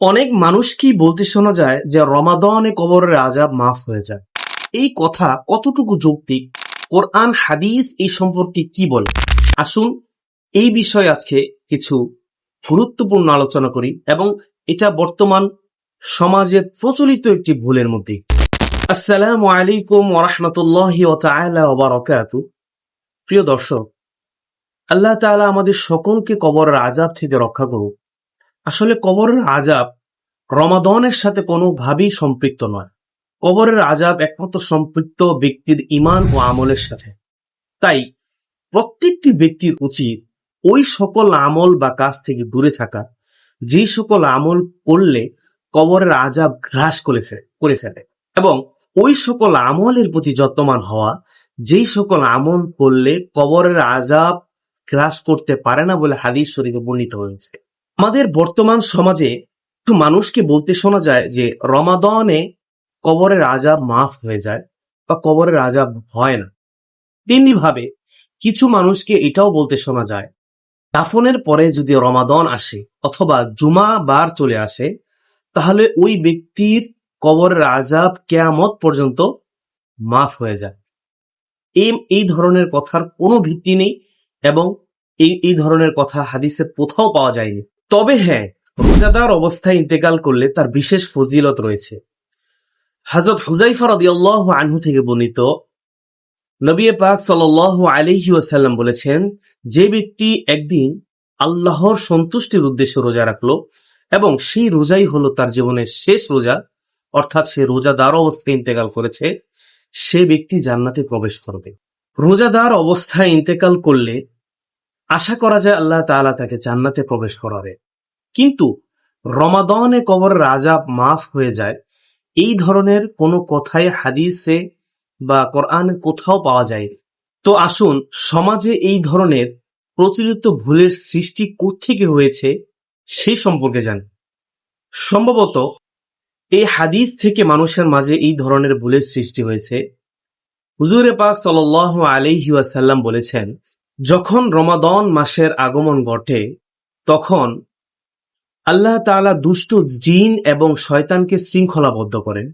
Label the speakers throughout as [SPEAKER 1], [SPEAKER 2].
[SPEAKER 1] অনেক মানুষকেই বলতে শোনা যায় যে রমাদনে কবরের আজাব মাফ হয়ে যায়? এই কথা কতটুকু যৌক্তিক? কোরআন, হাদিস এই সম্পর্কে কি বলে? আসুন এই বিষয়ে আজকে কিছু গুরুত্বপূর্ণ আলোচনা করি এবং এটা বর্তমান সমাজের প্রচলিত একটি ভুলের মধ্যে। আসসালামু আলাইকুম ওরহমতুল্লাহি ওবারকাতু প্রিয় দর্শক, আল্লাহ তাআলা আমাদের সকলকে কবরের আজাব থেকে রক্ষা করুক। আসলে কবরের আজাব রমাদনের সাথে কোনোভাবেই সম্পৃক্ত নয়। কবরের আজাব একমাত্র সম্পৃক্ত ব্যক্তির ইমান ও আমলের সাথে। তাই প্রত্যেকটি ব্যক্তির উচিত ওই সকল আমল বা কাজ থেকে দূরে থাকা, যে সকল আমল করলে কবরের আজাব গ্রাস করে করে ফেলে এবং ওই সকল আমলের প্রতি যত্নবান হওয়া, যেই সকল আমল করলে কবরের আজাব গ্রাস করতে পারে না বলে হাদিস শরীফে বর্ণিত হয়েছে। আমাদের বর্তমান সমাজে একটু মানুষকে বলতে শোনা যায় যে রমাদনে কবরের আজাব মাফ হয়ে যায় বা কবরের আজাব হয় না। তেমনি ভাবে কিছু মানুষকে এটাও বলতে শোনা যায়, দাফনের পরে যদি রমাদন আসে অথবা জুমা বার চলে আসে, তাহলে ওই ব্যক্তির কবরের আজাব কেয়ামত পর্যন্ত মাফ হয়ে যায়। এই এই ধরনের কথার কোনো ভিত্তি নেই এবং এই এই ধরনের কথা হাদিসে কোথাও পাওয়া যায়নি। তবে হ্যাঁ রোজাদার অবস্থায় ইন্তেকাল করলে তার বিশেষ ফজিলত রয়েছে। হজরত হুজাইফা রাদিয়াল্লাহু আনহু থেকে বর্ণিত নবী পাক সাল্লাল্লাহু আলাইহি ওয়াসাল্লাম বলেছেন, যে ব্যক্তি একদিন আল্লাহর সন্তুষ্টির উদ্দেশ্যে রোজা রাখল এবং সেই রোজাই হলো তার জীবনের শেষ রোজা, অর্থাৎ সে রোজাদার অবস্থায় ইন্তেকাল করেছে, সে ব্যক্তি জান্নাতে প্রবেশ করবে। রোজাদার অবস্থায় ইন্তেকাল করলে আশা করা যায় আল্লাহ তাআলা তাকে জান্নাতে প্রবেশ করাবে। কিন্তু রমাদনে কবর রাজা মাফ হয়ে যায়, এই ধরনের কোনো কথাই হাদিসে বা কোরআনে কোথাও পাওয়া যায় তো আসুন, সমাজে এই ধরনের প্রচলিত ভুলের সৃষ্টি কোত্থেকে হয়েছে সেই সম্পর্কে জান। সম্ভবত এই হাদিস থেকে মানুষের মাঝে এই ধরনের ভুলের সৃষ্টি হয়েছে। হুজুরে পাক সাল্লাহ আলাইহি ওয়াসাল্লাম বলেছেন যখন রমাদন মাসের আগমন ঘটে, তখন আল্লাহ তাআলা দুষ্ট জিন এবং শয়তানকে শৃঙ্খলাবদ্ধ করেন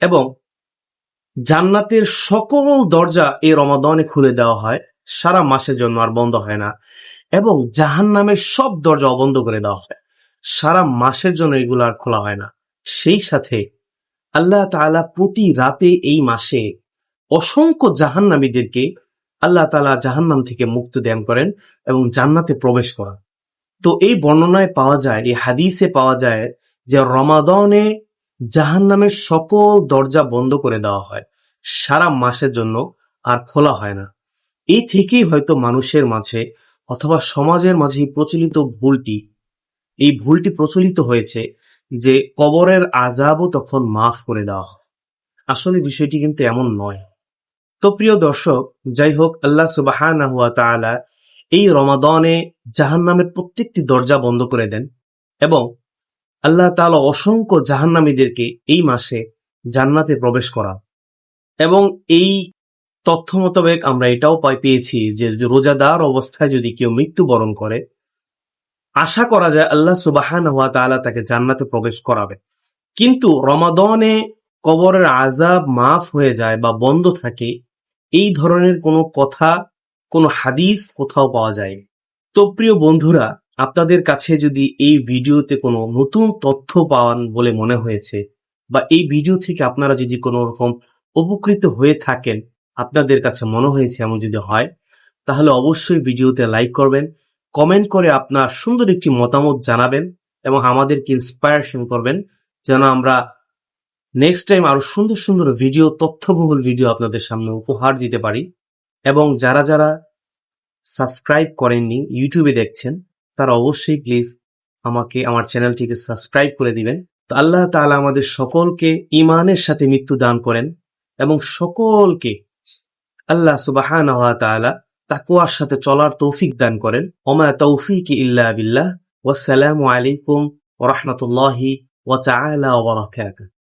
[SPEAKER 1] এবং জান্নাতের সকল দরজা এই রমাদনে খুলে দেওয়া হয়। সারা মাসের জন্য আর বন্ধ হয় না এবং জাহান নামের সব দরজা অবন্ধ করে দেওয়া হয়। সারা মাসের জন্য এগুলো আর খোলা হয় না। সেই সাথে আল্লাহ তাআলা প্রতি রাতে এই মাসে অসংখ্য জাহান্নামীদেরকে আল্লাহ তাআলা জাহান্নাম থেকে মুক্তি দান করেন এবং জান্নাতে প্রবেশ করান। তো এই বর্ণনায় পাওয়া যায়, এই হাদিসে পাওয়া যায় যে রমাদনে জাহান্নামের সকল দরজা বন্ধ করে দেওয়া হয়। সারা মাসের জন্য আর খোলা হয় না। এই থেকেই হয়তো মানুষের মাঝে অথবা সমাজের মাঝে প্রচলিত ভুলটি, এই ভুলটি প্রচলিত হয়েছে যে কবরের আজাবও তখন মাফ করে দেওয়া হয়। আসলে বিষয়টি কিন্তু এমন নয়। তো প্রিয় দর্শক যাই হোক আল্লাহ হুয়া তাআলা এই রমাদনে জাহান্নামের প্রত্যেকটি দরজা বন্ধ করে দেন এবং আল্লাহ তাআলা অসংখ্য জাহান্নামীদেরকে এই মাসে জান্নাতে প্রবেশ করা এবং এই তথ্য মোতাবেক আমরা এটাও পাই, পেয়েছি যে রোজাদার অবস্থায় যদি কেউ মৃত্যুবরণ করে, আশা করা যায় আল্লাহ সুবাহান হওয়া তাআলা তাকে জান্নাতে প্রবেশ করাবে। কিন্তু রমাদনে কবরের আজাব মাফ হয়ে যায় বা বন্ধ থাকে এই ধরনের কোনো কথা, কোনো হাদিস কোথাও পাওয়া যায় তো প্রিয় বন্ধুরা, আপনাদের কাছে যদি এই ভিডিওতে কোনো নতুন তথ্য পাওয়ান বলে মনে হয়েছে বা এই ভিডিও থেকে আপনারা যদি কোনো রকম উপকৃত হয়ে থাকেন, আপনাদের কাছে মনে হয়েছে এমন যদি হয়, তাহলে অবশ্যই ভিডিওতে লাইক করবেন, কমেন্ট করে আপনার সুন্দর একটি মতামত জানাবেন এবং আমাদেরকে ইন্সপায়ারেশন করবেন, যেন আমরা নেক্সট টাইম আরও সুন্দর সুন্দর ভিডিও তথ্যবহুল ভিডিও আপনাদের সামনে উপহার দিতে পারি। এবং যারা যারা সাবস্ক্রাইব করেননি ইউটিউবে দেখছেন, তারা অবশ্যই প্লিজ আমাকে, আমার চ্যানেলটিকে সাবস্ক্রাইব করে দিবেন। তো আল্লাহ তাআলা আমাদের সকলকে ইমানের সাথে মৃত্যু দান করেন এবং সকলকে আল্লাহ সুবাহানা তাকওয়ার সাথে চলার তৌফিক দান করেন। ওমা তৌফিক ইল্লা বিল্লাহ। ওয়াসসালামু আলাইকুম ওয়া রাহমাতুল্লাহি ওয়া তাআলা ওয়া বারাকাতুহু।